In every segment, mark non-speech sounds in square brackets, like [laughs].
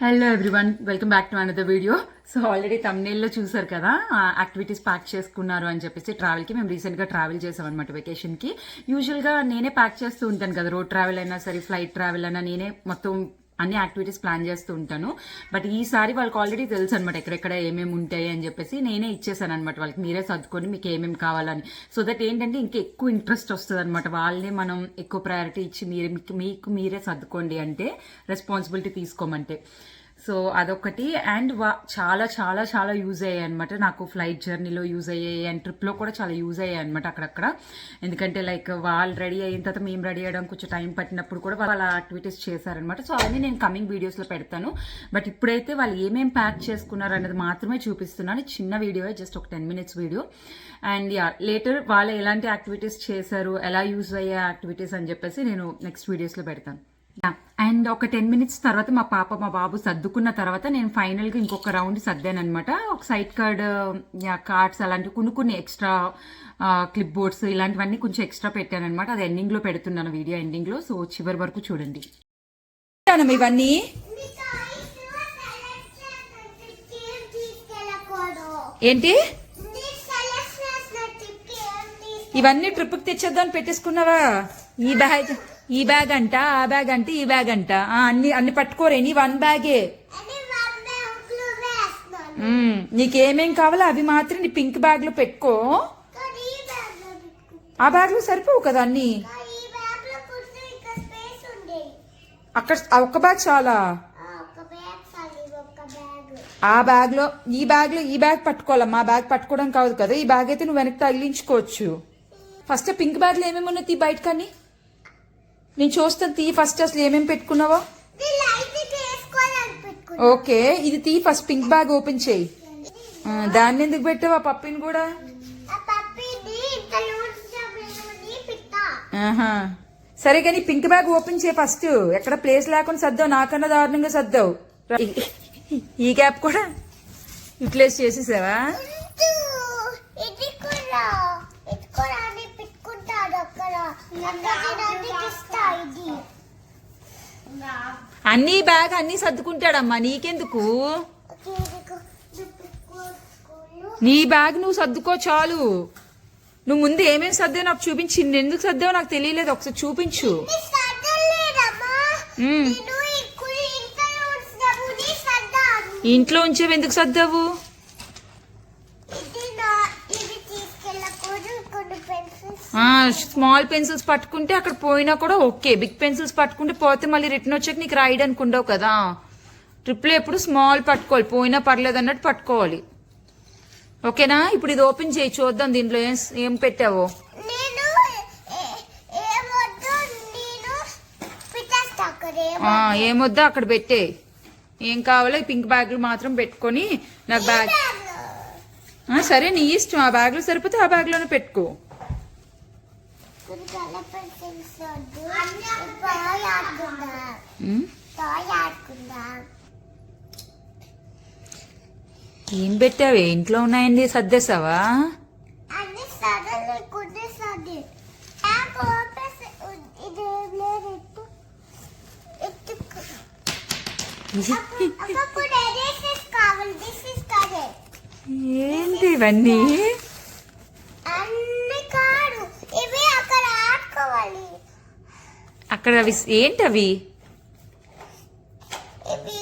Hello everyone welcome back to another video so already తమ్నేల్లో చూసారు కదా activities pack చేసుకున్నారు అని చెప్పేసి ట్రావెల్కి మేము రీసెంట్గా ట్రావెల్ చేసాం అనమాట వెకేషన్కి యూజువల్గా నేనే ప్యాక్ చేస్తూ ఉంటాను కదా రోడ్ ట్రావెల్ అయినా సరే ఫ్లైట్ ట్రావెల్ అయినా నేనే మొత్తం అన్ని యాక్టివిటీస్ ప్లాన్ చేస్తూ ఉంటాను. బట్ ఈసారి వాళ్ళకి ఆల్రెడీ తెలుసు అనమాట ఎక్కడెక్కడ ఏమేమి ఉంటాయి అని చెప్పేసి నేనే ఇచ్చేసాను అనమాట వాళ్ళకి. మీరే సర్దుకొని మీకు ఏమేమి కావాలని. సో దట్ ఏంటంటే ఇంకా ఎక్కువ ఇంట్రెస్ట్ వస్తుంది అనమాట వాళ్ళని మనం ఎక్కువ ప్రయారిటీ ఇచ్చి మీరు మీకు- మీకు మీరే సర్దుకోండి అంటే రెస్పాన్సిబిలిటీ తీసుకోమంటే. సో అదొకటి అండ్ వా చాలా చాలా చాలా యూజ్ అయ్యాయి అనమాట నాకు ఫ్లైట్ జర్నీలో యూజ్ అయ్యాయి అండ్ ట్రిప్లో కూడా చాలా యూజ్ అయ్యాయి అనమాట అక్కడక్కడ. ఎందుకంటే లైక్ వాళ్ళు రెడీ అయిన తర్వాత మేము రెడీ అయ్యడం కొంచెం టైం పట్టినప్పుడు కూడా వాళ్ళ యాక్టివిటీస్ చేశారనమాట సో అవన్నీ నేను కమింగ్ వీడియోస్లో పెడతాను. బట్ ఇప్పుడైతే వాళ్ళు ఏమేమి ప్యాక్ చేసుకున్నారు అనేది మాత్రమే చూపిస్తున్నాను. చిన్న వీడియో జస్ట్ ఒక ten minutes video. And ya later వాళ్ళు ఎలాంటి యాక్టివిటీస్ చేశారు ఎలా యూజ్ అయ్యే యాక్టివిటీస్ అని చెప్పేసి నేను నెక్స్ట్ వీడియోస్లో పెడతాను. అండ్ ఒక టెన్ మినిట్స్ తర్వాత మా పాప మా బాబు సర్దుకున్న తర్వాత నేను ఫైనల్గా ఇంకొక రౌండ్ సర్దానమాట ఒక సైడ్ కార్డ్ కార్డ్స్ అలాంటివి కొన్ని కొన్ని ఎక్స్ట్రా క్లిప్ బోర్డ్స్ ఇలాంటివన్నీ కొంచెం ఎక్స్ట్రా పెట్టాను అనమాట అది ఎండింగ్లో పెడుతున్నాను వీడియో ఎండింగ్లో సో చివరి వరకు చూడండి. ఇవన్నీ. ఏంటి? ఇవన్నీ ట్రిప్కి తెచ్చేద్దాం పెట్టేసుకున్నావా? ఈ బ్యాగ్ ఈ బ్యాగ్ అంట ఆ బ్యాగ్ అంటే ఈ బ్యాగ్ అంట. అన్ని అన్ని పట్టుకోరే నీ వన్ బ్యాగే. నీకేమేం కావాలో అవి మాత్రం నీ పింక్ బ్యాగ్లో పెట్టుకో. ఆ బ్యాగ్లో సరిపోవు కదా అన్ని. అక్కడ ఒక్క బ్యాగ్ చాలా. ఆ బ్యాగ్లో ఈ బ్యాగ్. లో ఈ బ్యాగ్ పట్టుకోవాలమ్మా. ఆ బ్యాగ్ పట్టుకోవడం కాదు కదా. ఈ బ్యాగ్ అయితే నువ్వు వెనక్కి తగిలించుకోవచ్చు. ఫస్ట్ పింక్ బ్యాగ్లో ఏమేమి ఉన్నాయి బయట కానీ నేను చూస్తాను తీ ఫస్ట్ అసలు ఏమేమి పెట్టుకున్నావో? ఓకే ఇది తీ ఫస్ట్ పింక్ బ్యాగ్ ఓపెన్ చేయి. దాన్ని ఎందుకు పెట్టావు ఆ పప్పిని కూడా? సరే కానీ పింక్ బ్యాగ్ ఓపెన్ చేయి ఫస్ట్. ఎక్కడ ప్లేస్ లేకుండా సర్దావు. నాకన్నా దారుణంగా సర్దావు. ఈ గ్యాప్ కూడా యూటిలైజ్ చేసేసావా ఇది కూడా ఇది కూడా అని పెట్టుకుంటాడు అక్కడ అక్కడ ఇస్తా ఇది అన్ని బ్యాగ్ అన్ని సర్దుకుంటాడమ్మా నీకెందుకు? నీ బ్యాగ్ నువ్వు సర్దుకో చాలు. నువ్వు ముందు ఏమేమి సర్దావు నాకు చూపించి ఎందుకు సర్దావు నాకు తెలియలేదు ఒకసారి చూపించు. ఇంట్లో ఉంచేవి ఎందుకు సర్దావు? స్మాల్ పెన్సిల్స్ పట్టుకుంటే అక్కడ పోయినా కూడా ఓకే. బిగ్ పెన్సిల్స్ పట్టుకుంటే పోతే మళ్ళీ రిటర్న్ వచ్చాక నీకు రాయడానికి ఉండవు కదా. ట్రిప్లో ఎప్పుడు స్మాల్ పట్టుకోవాలి. పోయినా పర్లేదు అన్నట్టు పట్టుకోవాలి. ఓకేనా? ఇప్పుడు ఇది ఓపెన్ చేయి. చూద్దాం దీంట్లో ఏం ఏం పెట్టావో. ఏమొద్దో అక్కడ పెట్టే. ఏం కావాలో పింక్ బ్యాగ్లు మాత్రం పెట్టుకొని నాకు బ్యాగ్ సరే నీ ఇష్టం. ఆ బ్యాగ్లో సరిపోతే ఆ బ్యాగ్లోనే పెట్టుకో. ఏం పెట్టావే? ఇంట్లో ఉన్నాయండి? సర్దేశావా? [laughs] అన్ని సడన్లీ కుట్టేసాది యాప్ ఓపెన్ ఇది లేదు ఎత్తు ఎత్తు అప్పుడు ఎరేసెస్ కావాలి దిస్ ఇస్ కరెక్ట్ ఏంటి ఇవన్నీ అన్ని కాదు ఇవి అక్కడ ఆడుకోవాలి అక్కడ అవి ఏంటి అవి ఇవి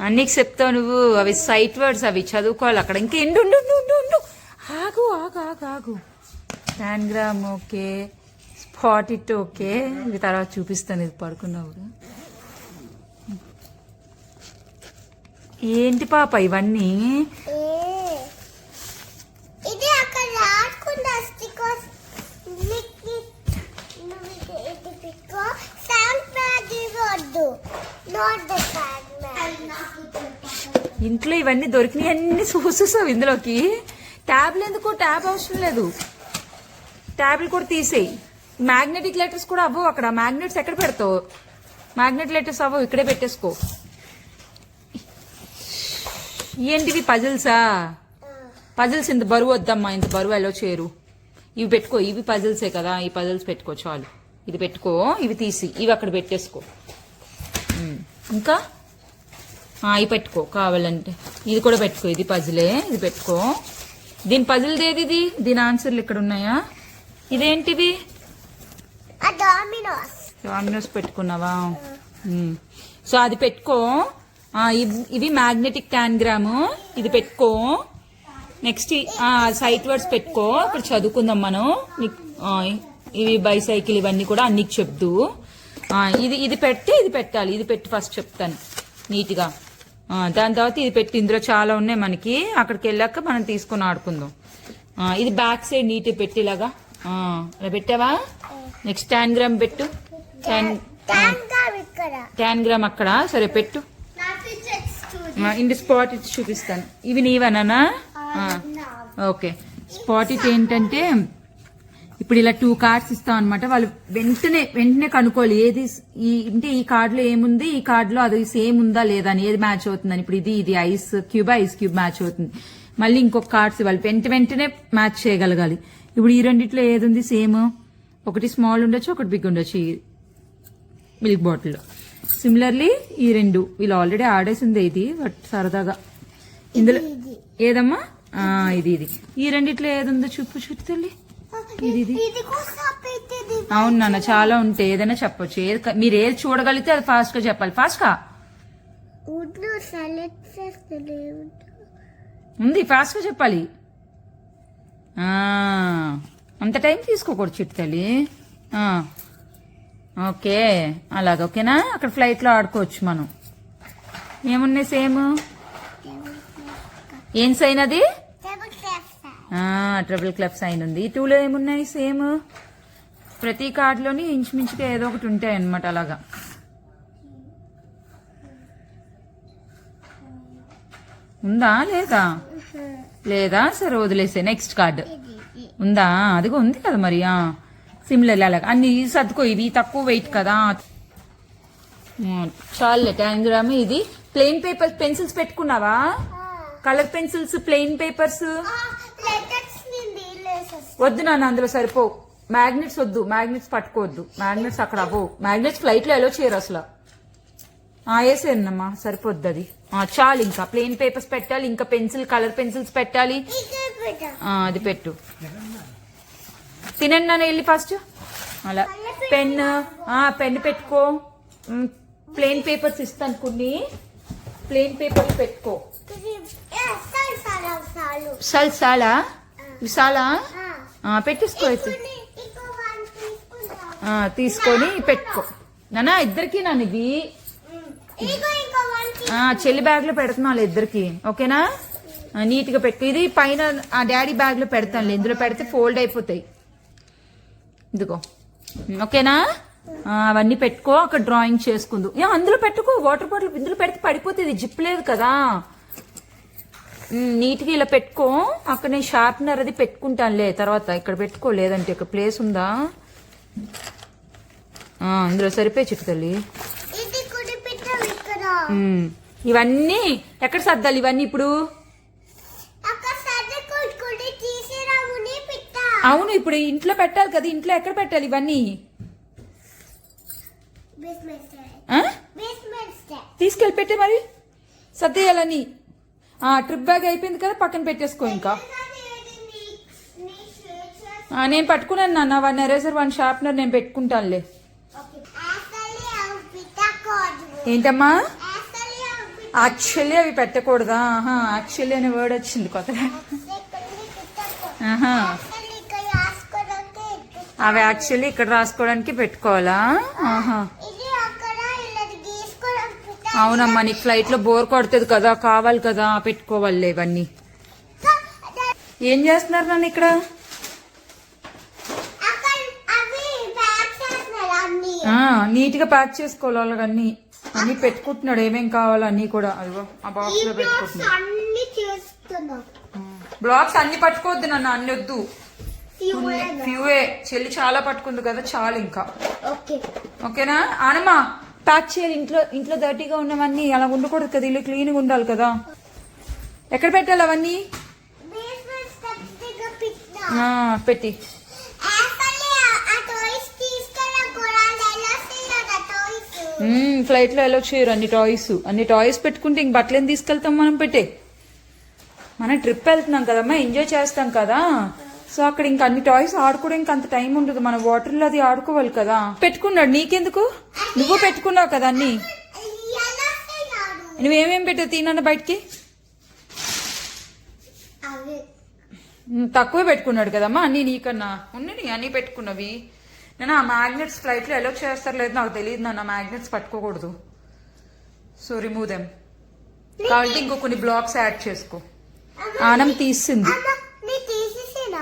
అన్ని చెప్తావు నువ్వు. అవి సైట్ వర్డ్స్ అవి చదువుకోవాలి అక్కడ. ఇంకా ఎండు. ఆగు ఆగు ఆగు ఆగు. Gram okay spot it okay ఇది తర్వాత చూపిస్తాను ఇది పడుకున్నప్పుడు ఏంటి పాప ఇవన్నీ ఏ ఇది అక్కడ ఆడుకుందా స్టిక్కర్స్ నువ్వు ఇది ఇది పెట్టుకో శాండ్ బ్యాగ్ ఇవ్వద్దు నాట్ ద శాండ్ బ్యాగ్ ఇంట్లో ఇవన్నీ దొరికినాయి అన్ని చూసేసావు ఇందులోకి. ట్యాబ్లు ఎందుకు ట్యాబ్ అవసరం లేదు. ట్యాబ్లు కూడా తీసేయి. మ్యాగ్నెటిక్ లెటర్స్ కూడా అవ్వవు అక్కడ. మ్యాగ్నెట్స్ ఎక్కడ పెడతావు? మ్యాగ్నెట్ లెటర్స్ అవ్వవు ఇక్కడే పెట్టేసుకో. ఏంటివి పజిల్సా పజిల్స్ ఇంత బరువు వద్దమ్మా ఇంత బరువు ఎలా చేరు ఇవి పెట్టుకో ఇవి పజిల్సే కదా ఈ పజిల్స్ పెట్టుకో చాలు. ఇది పెట్టుకో ఇవి తీసి ఇవి అక్కడ పెట్టేసుకో. ఇంకా? ఇవి పెట్టుకో కావాలంటే. ఇది కూడా పెట్టుకో ఇది పజిలే ఇది పెట్టుకో. దీని పజిల్ ఏది ఇది? దీని ఆన్సర్లు ఇక్కడ ఉన్నాయా? ఇదేంటివి డామినోస్ పెట్టుకున్నావా. సో అది పెట్టుకో. ఇవ్- మ్యాగ్నెటిక్ ట్యాన్గ్రామ్ ఇది పెట్టుకో. నెక్స్ట్ సైట్ వర్డ్స్ పెట్టుకో. ఇప్పుడు చదువుకుందాం మనం. ఇవి బైసైకిల్ ఇవన్నీ కూడా అన్నికి చెప్తూ ఇది ఇది పెడితే ఇది పెట్టాలి. ఇది పెట్టి ఫస్ట్ చెప్తాను. నీట్గా. దాని తర్వాత ఇది పెట్టి ఇందులో చాలా ఉన్నాయి మనకి. అక్కడికి వెళ్ళాక మనం తీసుకొని ఆడుకుందాం. ఇది బ్యాక్ సైడ్ నీట్ పెట్టేలాగా అలా పెట్టావా? నెక్స్ట్ ట్యాన్ గ్రామ్ పెట్టు. ట్యాన్ గ్రామ్ అక్కడ. సరే పెట్టు. ఇంటి స్పాట్ ఇచ్చి చూపిస్తాను. ఇవి నీవనా ఓకే. స్పాట్ ఇట్ ఏంటంటే ఇప్పుడు ఇలా టూ కార్డ్స్ ఇస్తాం అనమాట వాళ్ళు వెంటనే వెంటనే కనుక్కోవాలి. ఏది ఈ అంటే ఈ కార్డ్లో ఏముంది? ఈ కార్డ్లో అది సేమ్ ఉందా లేదా అని ఏది మ్యాచ్ అవుతుందని. ఇప్పుడు ఇది ఇది ice cube ice cube match అవుతుంది. మళ్ళీ ఇంకొక కార్డ్స్ ఇవ్వాలి. వెంట వెంటనే మ్యాచ్ చేయగలగాలి. ఇప్పుడు ఈ రెండిట్లో ఏది ఉంది? సేమ్ ఒకటి స్మాల్ ఉండొచ్చు ఒకటి బిగ్ ఉండొచ్చు ఈ మిల్క్ బాటిల్ సిమిలర్లీ ఈ రెండు. వీళ్ళు ఆల్రెడీ ఆడేసింది ఇది బట్ సరదాగా. ఇందులో ఏదమ్మా? ఇది ఇది. ఈ రెండిట్లో ఏది ఉందో చూపు చూపు తల్లి. ఇది. అవును నాన్న చాలా ఉంటాయి. ఏదైనా చెప్పొచ్చు. ఏది మీరు ఏది చూడగలిగితే అది ఫాస్ట్గా చెప్పాలి. ఫాస్ట్గా? ఉంది ఫాస్ట్గా చెప్పాలి. అంత టైం తీసుకోకూడదు చిట్టు తల్లి. ఓకే. అలాగ ఓకేనా? అక్కడ ఫ్లైట్లో ఆడుకోవచ్చు మనం. ఏమున్నాయి సేమ్? ఏం సైన్ అది? ట్రిపుల్ క్లబ్ సైన్ ఉంది. ఈ టూలో ఏమున్నాయి? సేమ్ ప్రతి కార్డులోని ఇంచుమించుగా ఏదో ఒకటి ఉంటాయి అన్నమాట అలాగా. ఉందా? లేదా? లేదా? సరే వదిలేసే నెక్స్ట్ కార్డు ఉందా? అదిగో ఉంది కదా మరి సిమిలర్ అలాగా. అన్ని సర్దుకో. ఇవి తక్కువ వెయిట్ కదా. చాలే ట్యాంగ్రామ్ ఇది. ప్లెయిన్ పేపర్ పెన్సిల్స్ పెట్టుకున్నావా? కలర్ పెన్సిల్స్ ప్లెయిన్ పేపర్స్ వద్దు నాన్న అందులో సరిపో మ్యాగ్నెట్స్ వద్దు మ్యాగ్నెట్స్ పట్టుకోవద్దు. మ్యాగ్నెట్స్ అక్కడ అవ్వవు. మ్యాగ్నెట్స్ ఫ్లైట్లో ఎలా చేయరు అసలు. ఆ వేసేనమ్మా సరిపోద్ది అది. చాలు ఇంకా. ప్లెయిన్ పేపర్స్ పెట్టాలి ఇంకా పెన్సిల్ కలర్ పెన్సిల్స్ పెట్టాలి. అది పెట్టు. తినండి నాన్న వెళ్ళి ఫస్ట్ అలా. పెన్ పెన్ పెట్టుకో. ప్లెయిన్ పేపర్స్ ఇస్తాను కొన్ని. ప్లెయిన్ పేపర్స్ పెట్టుకో. సాలు సాలు. సాలు పెట్టేసుకో అయితే. తీసుకొని పెట్టుకో. నానా ఇద్దరికి నాన్న ఇది చెల్లి బ్యాగ్లో పెడుతున్నాను ఇద్దరికి. ఓకేనా? నీట్గా పెట్టు. ఇది పైన ఆ డాడీ బ్యాగ్లో. పెడతాను ఇందులో పెడితే ఫోల్డ్ అయిపోతాయి. ఇదిగో. ఓకేనా? అవన్నీ పెట్టుకో. అక్కడ డ్రాయింగ్ చేసుకుందు. అందులో పెట్టుకో. వాటర్ బాటిల్ ఇందులో పెడితే పడిపోతుంది. జిప్ లేదు కదా. నీట్గా ఇలా పెట్టుకో. అక్కడ నేను షార్ప్నర్ అది పెట్టుకుంటానులే. తర్వాత ఇక్కడ పెట్టుకో. లేదంటే ఇక్కడ ప్లేస్ ఉందా? అందులో సరిపోయి చిట్టు తల్లి. ఇవన్నీ ఎక్కడ సర్దాలి ఇవన్నీ ఇప్పుడు? అవును ఇప్పుడు ఇంట్లో పెట్టాలి కదా. ఇంట్లో ఎక్కడ పెట్టాలి ఇవన్నీ? తీసుకెళ్ళి పెట్టే మరి. సర్దేయాలని. ట్రిప్ బ్యాగ్ అయిపోయింది కదా పక్కన పెట్టేసుకో ఇంకా. నేను పట్టుకున్నాను నాన్న వన్ ఎరేజర్ వన్ షార్ప్నర్ నేను పెట్టుకుంటానులే. ఏంటమ్మా? యాక్చువల్లీ అవి పెట్టకూడదా? ఆహా యాక్చువల్లీ అనే వర్డ్ వచ్చింది కొత్తగా. ఆహా. అవి యాక్చువల్లీ ఇక్కడ రాసుకోవడానికి పెట్టుకోవాలా? ఆహా ఇది అక్కడ ఇలా గీసుకోవడం అవునమ్మా నీకు ఫ్లైట్లో బోర్ కొడుతుంది కదా కావాలి కదా పెట్టుకోవాలి ఇవన్నీ. ఏం చేస్తున్నారు నన్ను ఇక్కడ? అవి ప్యాక్ చేసుకోవాలి అన్ని. అన్ని పెట్టుకుంటున్నాడు ఏమేం కావాలో అన్ని కూడా. అదిగో ఆ బాక్స్లో పెట్టుకుంటున్నాడు. బ్లాక్స్ అన్ని పట్టుకోవద్దు నన్ను అన్ని వద్దు. ఫ్యూవే చెల్లి చాలా పట్టుకుంది కదా చాలు ఇంకా. ఓకే. ఓకేనా? ఆనమ్మా ప్యాక్ చేయాలి. ఇంట్లో ఇంట్లో డర్టీగా ఉన్నవన్నీ అలా ఉండకూడదు కదా. ఇల్లు క్లీన్గా ఉండాలి కదా. ఎక్కడ పెట్టాలి అవన్నీ? పెట్టి. ఫ్లైట్లో ఎలా ఫ్లైట్లో ఎలా చేయరు అన్ని టాయ్స్ అన్ని టాయ్స్ పెట్టుకుంటే ఇంక బట్టలు ఏం తీసుకెళ్తాం మనం పెట్టే. మనం ట్రిప్ వెళ్తున్నాం కదమ్మా. ఎంజాయ్ చేస్తాం కదా. సో అక్కడ ఇంకా అన్ని టాయ్స్ ఆడుకోవడానికి అంత టైం ఉండదు. మనం వాటర్లో అది ఆడుకోవాలి కదా. పెట్టుకున్నాడు నీకెందుకు? నువ్వు పెట్టుకున్నావు కదా అన్ని. ఎలా తిన్నాడు నువ్వేమేం పెట్టావు? తినన్న బయటికి. తక్కువే పెట్టుకున్నాడు కదమ్మా అన్ని నీకన్నా. ఉన్నాయి అన్ని పెట్టుకున్నవి. నేను ఆ మ్యాగ్నెట్స్ ఫ్లైట్లో ఎలా చేస్తారు లేదు నాకు తెలియదు నాన్న. మ్యాగ్నెట్స్ పట్టుకోకూడదు. సో రిమూవ్ దెమ్ కాబట్టి ఇంకో కొన్ని బ్లాక్స్ యాడ్ చేసుకో. ఆనం తీసింది.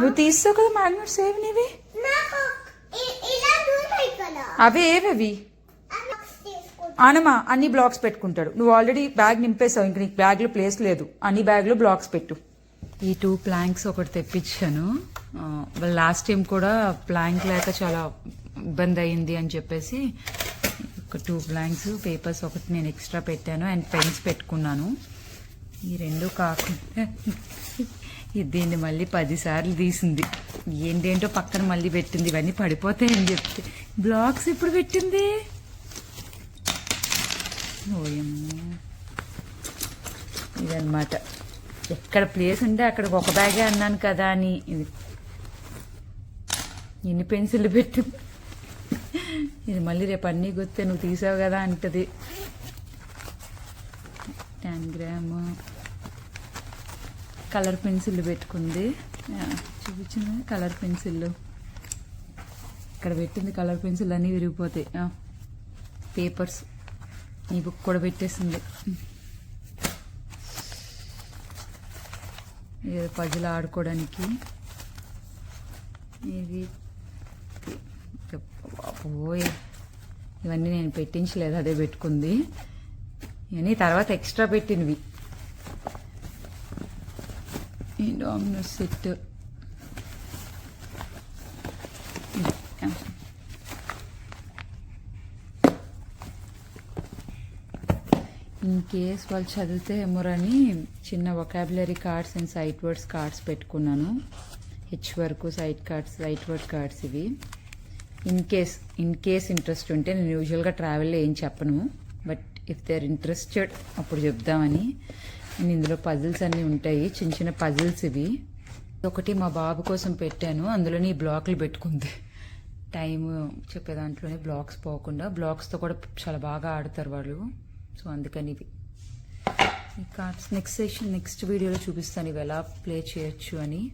నువ్వు తీస్తావు కదా మ్యాగ్నెట్స్ ఏవి నీవి? అవి అవే ఏవవి? ఆనమా అన్ని బ్లాక్స్ పెట్టుకుంటాడు. నువ్వు ఆల్రెడీ బ్యాగ్ నింపేసావు ఇంక నీకు బ్యాగ్లో ప్లేస్ లేదు. అన్ని బ్యాగ్లో బ్లాక్స్ పెట్టు. ఈ టూ ప్లాంక్స్ ఒకటి తెప్పించాను. వాళ్ళు లాస్ట్ టైం కూడా ప్లాంక్ లేక చాలా ఇబ్బంది అయింది అని చెప్పేసి ఒక టూ ప్లాంక్స్ పేపర్స్ ఒకటి నేను ఎక్స్ట్రా పెట్టాను అండ్ పెన్స్ పెట్టుకున్నాను. ఈ రెండు కాకుండా దీన్ని మళ్ళీ పదిసార్లు తీసింది. ఏంటేంటో పక్కన మళ్ళీ పెట్టింది. ఇవన్నీ పడిపోతాయని చెప్తే బ్లాక్స్ ఇప్పుడు పెట్టింది? ఓయమ్మ ఇదన్నమాట. ఎక్కడ ప్లేస్ ఉంటే అక్కడ ఒక బ్యాగే అన్నాను కదా అని. ఇది ఎన్ని పెన్సిల్ పెట్టి? ఇది మళ్ళీ రేపు అన్నీ గుర్తే నువ్వు తీసావు కదా అంటది. Ten gram. కలర్ పెన్సిల్ పెట్టుకుంది. చూపించింది కలర్ పెన్సిల్. ఇక్కడ పెట్టింది కలర్ పెన్సిల్ అన్నీ విరిగిపోతాయి. పేపర్స్. ఈ బుక్ కూడా పెట్టేసింది. ఏదో పజలు ఆడుకోవడానికి. ఇది బాబోయ్. ఇవన్నీ నేను పెట్టించలేదు అదే పెట్టుకుంది. ఇవన్నీ తర్వాత ఎక్స్ట్రా పెట్టినవి. ఈ డామినోస్ సెట్. ఇన్ కేస్ వాళ్ళు చదివితే ఏమోరని చిన్న vocabulary cards and sight words cards పెట్టుకున్నాను. హెచ్ వరకు sight cards sight word cards ఇవి. In case in case interest ఉంటే నేను యూజువల్గా ట్రావెల్లో ఏం చెప్పను. But if they are interested అప్పుడు చెప్దామని. నేను ఇందులో పజిల్స్ అన్నీ ఉంటాయి. చిన్న చిన్న పజిల్స్ ఇవి. ఒకటి మా బాబు కోసం పెట్టాను. అందులోని ఈ బ్లాక్లు పెట్టుకుంది. టైం చెప్పే దాంట్లోనే బ్లాక్స్ పోకుండా. బ్లాక్స్తో కూడా చాలా బాగా ఆడతారు వాళ్ళు. సో అందుకని ఇవి ఈ కార్డ్స్ నెక్స్ట్ సెషన్ నెక్స్ట్ వీడియోలో చూపిస్తాను. ఇవి ఎలా ప్లే చేయొచ్చు అని.